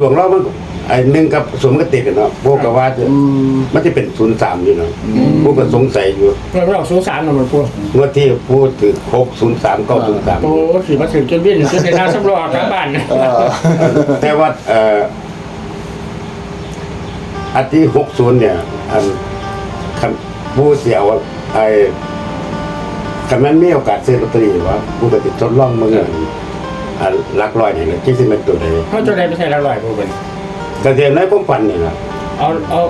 ดวงเรามันก็ไอ้หนึ่งกับสมก็ติดกันเนาะพวกก็ว่าจะมันจะเป็นศูนย์สามอยู่เนาะพวกก็สงสัยอยู่เราเราสงสารเราเหมือนพวกงวดที่พูดถึงหกศูนย์สามเก้าศูนย์สามโอ้สิมาถึงจนวิ่งจนในหน้าสำรองกลับบ้านนะแต่ว่าเอ่ออันที่หกศูนย์เนี่ย อันคันผู้เสียว่าไอ้คันนั้นมีโอกาสซื้อลอตเตอรี่ว่าผู้ปฏิทดลองเมือง อันลักลอยเนี่ยนะที่สิเป็นตัวใดเขาจะได้ไปใส่ละลอยพวกเป็นกระเทียมในความฝันเนี่ยนะเอาเอา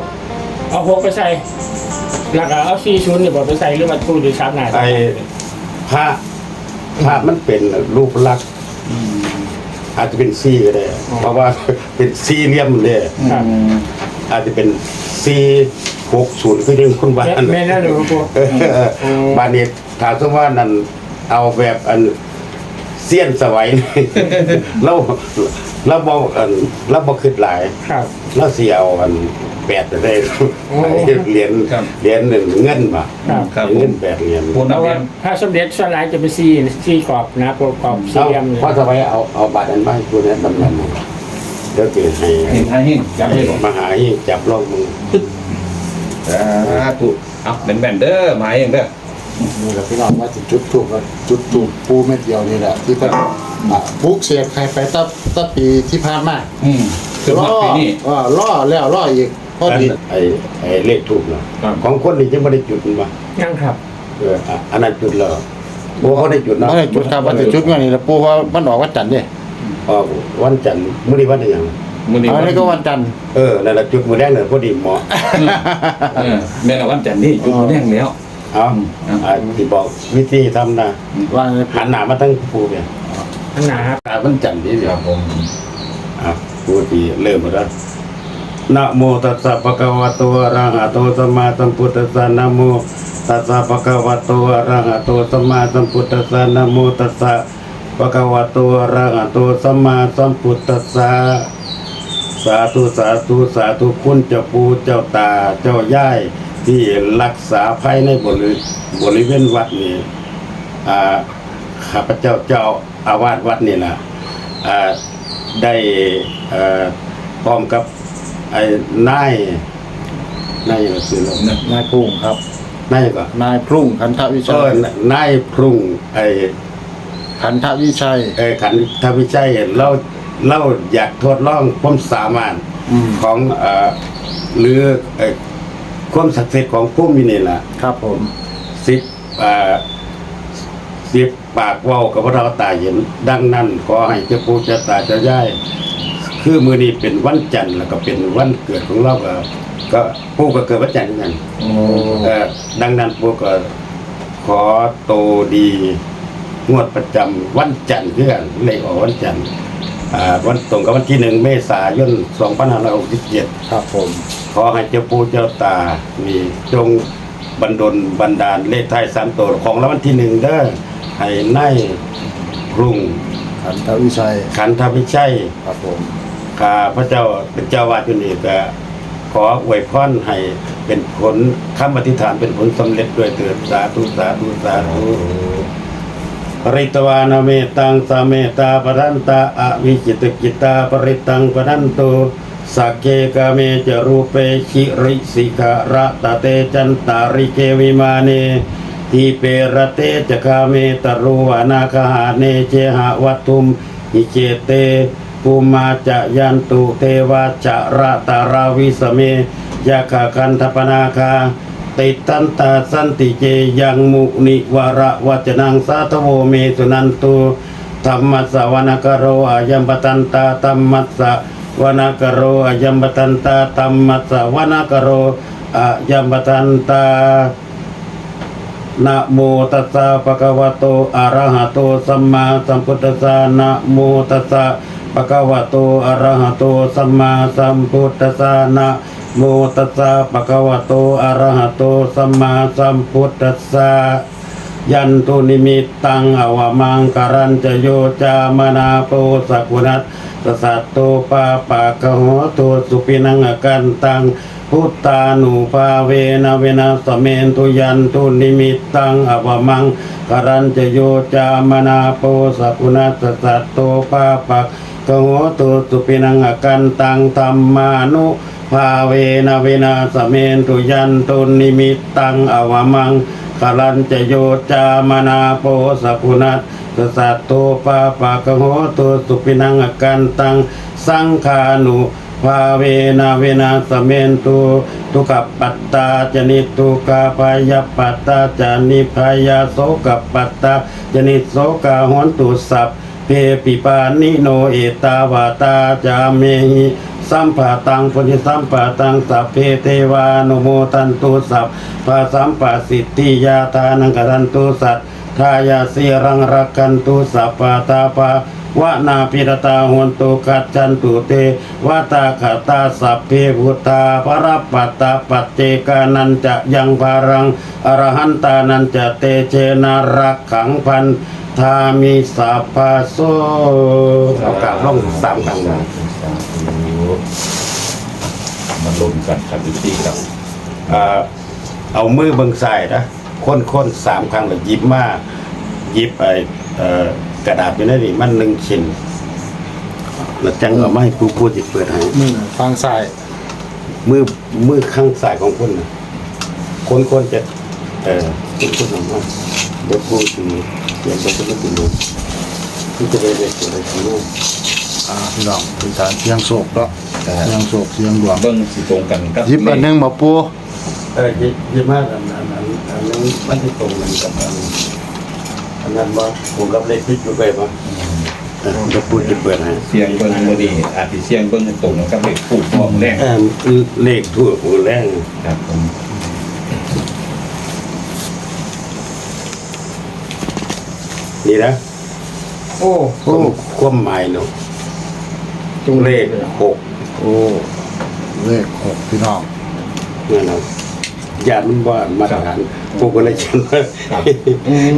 เอาหกไปใส่แล้วก็เอาสี่ศูนย์เนี่ยบอกไปใส่หรือมาตู้หรือซับหน้าไอ้พระพระมันเป็นรูปลักษณ์อาจจะเป็นซี่ก็ได้เพราะว่า เป็นซี่เหลี่ยมเลยครับอาจจะเป็นซี่หกศูนย์ก็ยังคนบ้านแม่นั่นหรือพวกเออบ้านนี้ถามซะว่านั่นเอาแบบอัน เสี้ยนสวัยนี่เราเราบอกอันเราบอกขึ้นหลาย ครับ เราเสียเอาอันแปดจะได้โอ้เหรียญครับเหรียญหนึ่งเงินมาครับครับผเงิมนแปดเหรียญพูดเพนักราะเรีว่ายนถ้าสมเด็จส่วนหลายจะเป็นสี่สี่กรอบนะกรอบกรอบสี่เอาเหลี่ยมเลยพอสบายเอาเอาบาทอันมาให้กูเนี่ยดำๆมาเดี๋ยวเกิดให้เห็นท้ายหิ้งจับเลยบอกมาหาให้จับลองมึงสาธุเอาเป็นแบนเด้อหมายเองเด้อ นี่แหละพี่น้องว่าจะจุดถูกแล้วจุดถูกปูเม็ดเดียวนี่แหละที่เป็นอะปลุกเสียใครไปตั้งตั้งปีที่ผ่านมาอืมคือมาปีนี้ อ่าล่อแล้วล่ออีกพอดีไอ้ไอ้เลขถูกเนาะครับ ของคนนี่จะไม่ได้จุดมันมายังครับ เอออะอันนั้นจุดแล้วโอ้เขาได้จุดเนาะไม่ได้จุดครับว่าจะจุดเงินนี่แหละปูว่ามันออกวันจันทร์เนี่ยออกวันจันทร์มื้อนี้วันอะไรอย่างมื้อนี้อันนี้ก็วันจันทร์เออนั่นแหละจุดมื้อแรกเนี่ยพอดีเหมาะ เออแม่นเอาวันจันทร์นี่จุดแดงแล้ว เอาอืมอะที่บอกวิธีทำนะว่าไงหันหน้ามาตั้งปูเนี่ยอันหนาครับอะวันจันทร์นี่เดีคยวรับผมอะพูดดีเริ่มหมดแล้วนะโมตัสสะภะคะวะโตอะระหะโตสัมมาสัมพุทธัสสะนะโมตัสสะภะคะวะโตอะระหะโตสัมมาสัมพุทธัสสะนะโมตัสสะภะคะวะโตอะระหะโตสัมมาสัมพุทธัสสะสาธุสาธุสาธุคุณเจ้าปู่เจ้าตาเจ้าย่าย ที่รักษาภายในบริบริเวณวัดนี้อ่าข้าพเจ้าเจ้าอาวาสวัดนี่นะอ่าได้เอ่อพร้อมกับไอ้นายนายอะไรสิลูกนะนายพรุ่งครับนายก็นายพรุ่งขันธวิเอชัอยนายพรุ่งไอ้ขันธวิชัยไอ้ขันทวิชัยเราเราอยากทดลองความสามารถอืมของเอ่อหรือไอ้ ความศักดิ์สิทธิ์ของผู้มีนี่ล่ะครับผม สิบอ่าสิบปากเว้ากับพระเราตาเห็น ดังนั้นขอให้เจ้าปู่เจ้าตาเจ้าย่ายคือมือนี้เป็นวันจันทร์แล้วก็เป็นวันเกิดของเราก็ก็ปู่ก็เกิดวันจันทร์เหมือนกันโอ้เอ่อดังนั้นปู่ก็ขอโตดีงวดประจำวันจันทร์เพื่อนเลขออกวันจันทร์ อ่าวันตรงกับวันที่หนึ่งเมษายน2567ครับผม ขอให้เจ้าปู่เจ้าตา มีจงบันดลบันดาลเลขท้ายสามตัวของรางวัลที่หนึ่งเด้อให้นายรุ่งขันธวิชัยขันธวิชัยครับผมข้าพระเจ้าเป็นเจ้าวาดอยู่นี่ก็ขออวยพรให้เป็นผลคำอธิษฐานเป็นผลสำเร็จด้วยเถิดสาธุสาธุสาธุป ริตวานาเมตังสาเมตาปรันตาอวิจิตกิตาปริตังปนันโตสักเกกาเมจรูเปชิริสิกะระตะเตจันตาริเกวิมาเนทีเปรเตจคาเมตรุวานาคหาเนเจหะวัตุมหิเจเตภูมาจะยันตุเทวาจะระตาราวิสเมยาคาคันทปนาคา ติตันตาสันติเจยังมุนิวาระวัจนังสาธโวเมสุนันตุธรรมัสสะวนกโรอายัมปตันตาธรรมัสสะวนกโรอายัมปตันตาธรรมัสสะวนกโรอายัมปตันตานะโมตัสสะภะคะวะโตอะระหะโตสัมมาสัมพุทธัสสะนะโมตัสสะภะคะวะโตอะระหะโตสัมมาสัมพุทธัสสะนะ โมตัสสะภะคะวะโตอะระหะโตสัมมาสัมพุทธัสสะยันตุนิมิตตังอวมังการันจะโยจามนาโปสักุนัสสสัตโตปาปะกะโหโตสุปินังกันตังพุทธานุภาเวนะเวนะสเมนตุยันตุนิมิตตังอวมังกรันจะโยจามนาโปสกุณัสสสัตโตปาปัก โหกโหตุสุปินังอกันตังธรรมานุภาเวนเวนะสเมนตุยันตุนิมิตตังอวมังคลันจะโยจามนาโปสพุนัสสสัตโตปาปะกโหตุสุปินังอกันตังสังขานุภาเวนเวนะสเมนตุทุกขปัตตาจนิทุกขพายปัตตาจนิพายาโสกปัตตาจนิโสกาหนตุสัพ เพปิปานิโนเอตาวาตาจาเมหิสัมปะตังปุญญสัมปะตังสัพเพเทวานุโมทันตุสัพพะสัมปะสิทธิยาทานังกรันตุสัตทายาสีรังรักกันตุสัพพะตาปะ วะนาปิรตาหวนตุกัจจันตุเตวะตาขตาสัพเพพุทธาปรปัตตาปัจเจกานันจะยังภารังอรหันตานันจะเตเชนารักขังพันธามิสัพพะโสเอากราบลงสามครั้งนะมาลุ้นกันครับพี่ครับเอามือเบิงใส่นะค้นๆสามครั้งแล้วหยิบมาหยิบไอ้เอ่อ กระดาษอยู่นั่นนี่มันหนึ่งชิ้นแล้วจังเอามาให้ผู้พูดจิเปิดให้มือฟังซ้ายมือมือข้างซ้ายของคุณนะคนคนจะเออคุณคุณออกมาเดี๋ยวพูดถึงเดี๋ยวจะไม่ถึงรู้ที่จะได้เด็กอะไรทั้งนั้นอ่าพี่น้องเป็นการเสียงโศกเนาะเสียงโศกเสียงดวงเบิ้งสิตรงกันครับหยิบอันหนึงมาปูเออยิยิมากอันนั้นอันอันนั้นมันที่ตรงกันกับอัน อันนั้นว่าผมกับเลขพิษอยู่ไปปะเออเดี๋ยวพูดจะเปิดให้เสียงเบิ้งบ่ดีอาจสิเสียงเบิ้งตรงกันกับเลขถูกมองแรงเออเลขทั่วหัวแรงครับผมนี่นะโอ้โอ้ความหมายเนาะตรงเลขหกโอ้เลขหกพี่น้องนั่นนะ ญาติมันว่ามาตรฐานพวกก็เลยเขียนว่า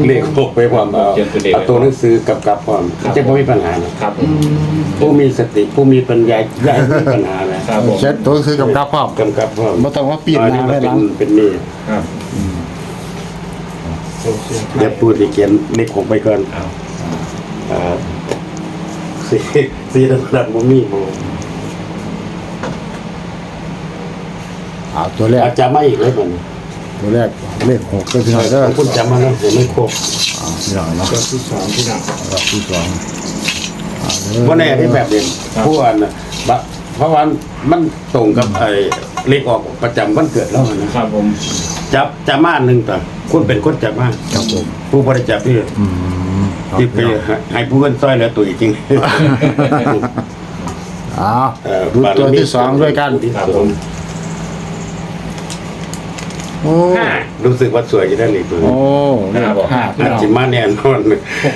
เลขหกไปความเอาเอาตัวหนังสือกับกับความจะไม่มีปัญหานะครับผมผู้มีสติผู้มีปัญญาย่ามีปัญหานะครับผมเช็ดตัวคือกับกราฟพร้อม กำกับความบ่ต้องว่าปีนอันหนี้น้ามันไว้หเป็ลันง เป็นนี่ครับเดี๋ยวพูดที่เขียนเลขหกไปก่อนเอาอ่าสี่สี่ระดับมันมีโม อ่าตัวแรกอาจจะไม่อีกเลยมันตัวแรกเลขหกเลยพี่น้องเด้อคุณจำมาแล้วผมไม่ครบอ่าพี่น้องเนาะตัวที่สองที่หนักรอบที่สองอ่าเด้อว่าแน่ที่แบบเด่นผู้อันน่ะบะเพราะว่ามันตรงกับไอ้เลขออกประจำวันเกิดแล้วนะครับผมจับจับมาหนึ่งต่อคุณเป็นคนจับมาครับผมผู้บริจาคที่อืมครับที่ไปพี่น้องให้ให้ผู้คนซอยเหลือตัวจริงอ้าวเอ่อดูตัวที่สองด้วยกันที่ครับสผองม โอ้ห้า รู้สึกว่าสวยอยู่ด้านนี้ตัวโอ้เลขห้าพี่อาจน้องจะมาแน่นอน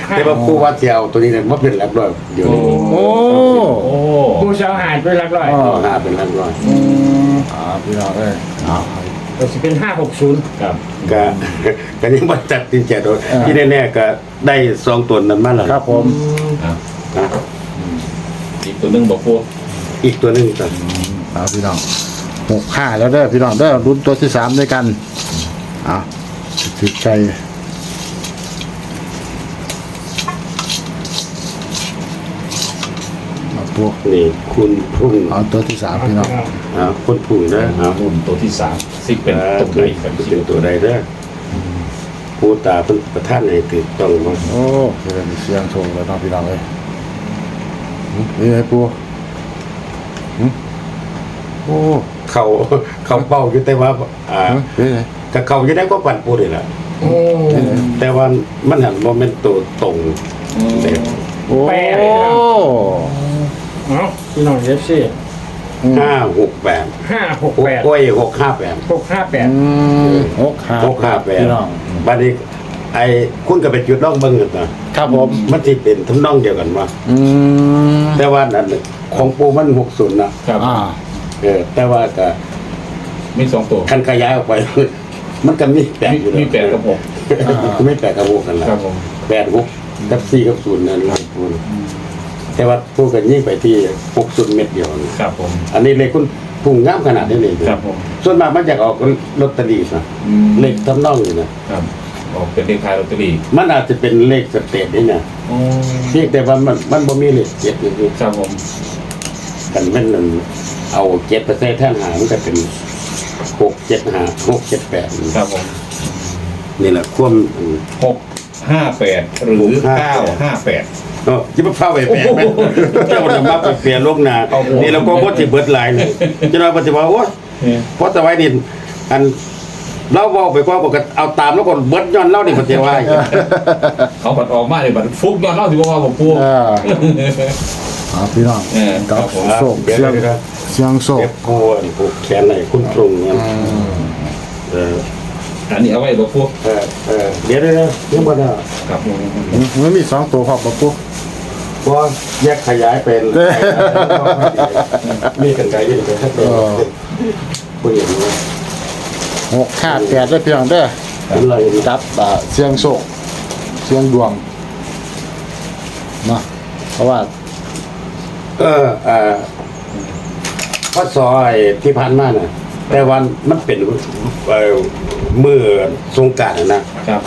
แต่ว่าผู้ว่าเสียวตัวนี้เนี่ยว่าเป็นหลักร้อยเดี๋ยวนี้โอ้ โอ้ผู้เช้าหายไปหลักร้อยอ๋อ หาเป็นหลักร้อยอืมอ่าพี่น้องเอ้ยอ้าวก็จะเป็นห้าหกศูนย์ครับก็ก็ยังบ่จัดจินแจโดยที่แน่ๆก็ได้สองตัวนั้นมาแล้วครับผมครับนะอีกตัวหนึงบอกปูอีกตัวหนึงต่อเอาพี่น้อง หกห้าแล้วเด้อพี่น้องเด้อรุ่นตัวที่สามด้วยกันเอาถือใจเอาพวกนี่คุณพุ่งเอาตัวที่สามพี่น้องอ่าคุณพุ่งนะอ่ารุ่นตัวที่สามซิเป็นอ่าตรงไหนกันเป็นตัวใดเด้อผู้ตาเป็นประธานให้ถูกต้องบ่โอ้เดี๋ยวมีเสียงโชว์แล้วเน้องพี่น้องเลยหึนี่ไอ้ปูหึโอ้ เขาเขาเป้าอยู่แต่ว่าอ่าหึเป็นไงก็เขาจะได้ก็ปั่นปูนี่แหละโอ้แต่ว่ามันหันโมเมนต์ตัวตรงเด็กโอ้แปดเลยครับเนาะพี่น้องเอฟซีห้าหกแปดห้าหกหกแปดโอ้ยหกห้าแปดหกห้าแปดอืมหกห้าหกห้าแปดพี่น้องบัดนี้ไอ้คุณก็ไปจุดน้องเบิ้งกันนะครับผมมันที่เป็นทำนองเดียวกันว่าอืมแต่ว่าอันนั้นของปูมันหกศูนย์นะครับอ่า เออแต่ว่าก็มีสองตัว คันขยายออกไป มันก็มีแปดอยู่มีแปดกับหกไม่แปดกับหกกันละครับผม แปดหกกับสี่กับศูนย์นั่นเลยปูนแต่ว่าพูดกันยิ่งไปที่หกศูนย์เม็ดเดียวนี่ครับผม อันนี้เลยคุณพุ่งงามขนาดนี้เลยครับผม ส่วนมากมันจะออกลอตเตอรี่นะอืม เลขทำนองอยู่นะครับออกเป็นเลขขายลอตเตอรี่มันอาจจะเป็นเลขสเตทนี่นะอ๋อเพียงแต่ว่ามันมันบ่มีเลขเจ็ดอยู่ ครับผม กันแม่นนั่น เอาเจ็ดเปอร์เซ็นต์แท่งหามันก็เป็นหกเจ็ดหาหกเจ็ดแปดครับผมนี่แหละความหกห้าแปดหรือหกห้าเก้าห้าแปดเนาะจิบเฝ้าไปแปลไหมเจ้าจะมาไปเปลี่ยนโลกนาเอาโอ้นี่เราก็บ่สิเบิดหลายเลยจะน้อยปฏิว่าโอ้ยเพราะแต่ไว้นี่อัน เราเว้าไปกว่าบอกก็เอาตามแล้วก็เบิดย้อนเล่านี่ปฏิว่าเขาบัดออกมาเลยบัดฟุกยอดเล่าสิว่าผมพูดเออเอาพี่น้องเออครับผมโศกเดี๋ยวเสียงเดี๋ยวเสียงโศเก็กบโพนผูกแขนไหนคุณตรงเนี่ยเอออันนี้เอาไว้บ่พูดเออเออเดี๋ยวเดี๋ยวเดี๋ยวยังบ่ได้ครับผมมันมีสองตัวพร้อมบ่ปูเพราะแยกขยายเป็นมีกันไกลอยู่เป็นแค่ตัวผู้หญิงนะ หกห้าแปดได้เพียงเด้อเป็นไรนะจับอ่าเสียงโศกเสียงดวงเนาะเพราะว่าเออเอ่อพอซอยที่ผ่านมาน่ะ แต่วันมันเป็นเอ่อมือสงกรารนะครับ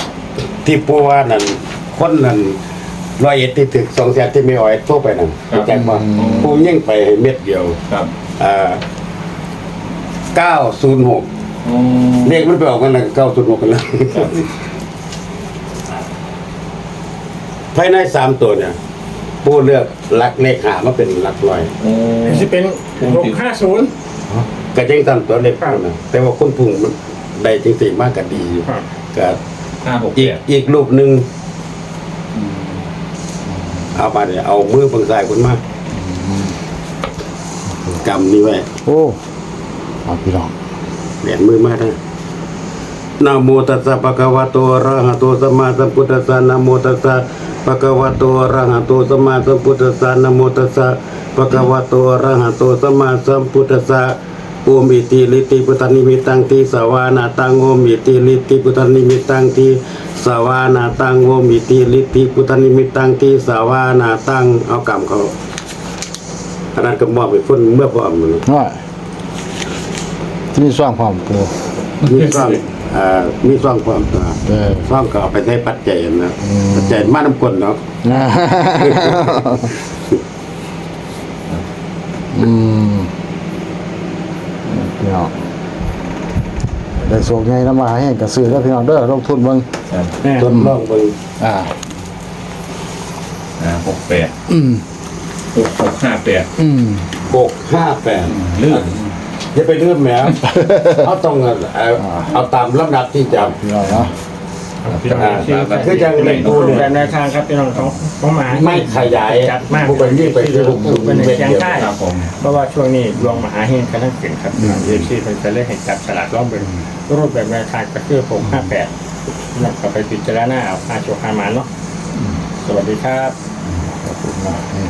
ที่ผู้ว่านั่นคนนั่นร้อยเอ็ดที่ถึกสองแสนที่ไม่อ่อยโทรไปนั่นครับ แจ้งว่าผู้ยิ่งไปเม็ดเดียวครับอ่าเก้าศูนย์หกอ๋อ เลขมันไปออกกันแล้วเก้าศูนย์หกกันแล้วภายในสามตัวเนี่ย ผู้เลือกหลักเลขหามาเป็นหลักร้อยอ๋อจะเป็นหกห้าศูนย์ก็ยังตามตัวเลขผู้นะแต่ว่าคนพุ่งมันได้จริงๆมากก็ดีอยู่ครับก็ห้าหกอีเจ็กดอีกรูปหนึ่งเอามาเนี่ยเอามือฝั่งซ้ายคุณมากกำนี่ไว้โอ้เอาพี่น้อง เหรียญมือมาได้นะโมตัสสะภะคะวะโตอะระหะโตสัมมาสัมพุทธัสสะนะโมตัสสะภะคะวะโตอะระหะโตสัมมาสัมพุทธัสสะนะโมตัสสะภะคะวะโตอะระหะโตสัมมาสัมพุทธัสสะโอมิติลิติพุทธนิมิตังติสวานาตังโอมิติลิติพุทธนิมิตังติสวานาตังโอมิติลิติพุทธนิมิตังติสวานาตังเอากรรมเขาขนาดก็มอบไปคนเมื่อพร้อมมันน้อย ที่นี่สร้างความปูมีซ่องเอ่อมีซ่องความตัวเออ ซ่องก็เอาไปใช้ปัจจัยนะปัจจัยมาน้ำกลเนาะอืมพี่น้องได้โศกไงน้ำมาให้กระสือแล้วพี่น้องเด้อลงทุนเบิ่งครับแน่ทดลองเบิ่งอ่าอ่า หกแปดอืม หกหกห้าแปดอืมหกห้าแปดเลื่อน อย่าไปเลื่อนแหมเอาต้องเอาเอาตามลำดับที่จพี่น้องเนาะ พี่น้องำอ่าที่คือจังในกูรูปเนี่ย แบบแนวทางครับพี่น้องของของหมาไม่ขยายจัดมากผู้ไปนี่ไปที่ลูกเป็นในเม็ดเชียงเดียวใต้ครับผม เพราะว่าช่วงนี้ดวงมหาเฮงกันทั้งเก่งครับพี่น้องเอฟซีเป็นจะเล่นให้จับสลัดล้อมเป็นรูปแบบแนวทางก็คือผมห้าแปดนำกลับไปพิจารณาเอาอาโชคามาเนาะสวัสดีครับ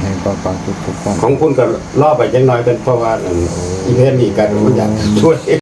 ให้ๆปังๆทุกๆปังของคุณก็ล่อไปยังน้อยกันเพราะว่าอีเวนต์นี้กันมันอยากช่วย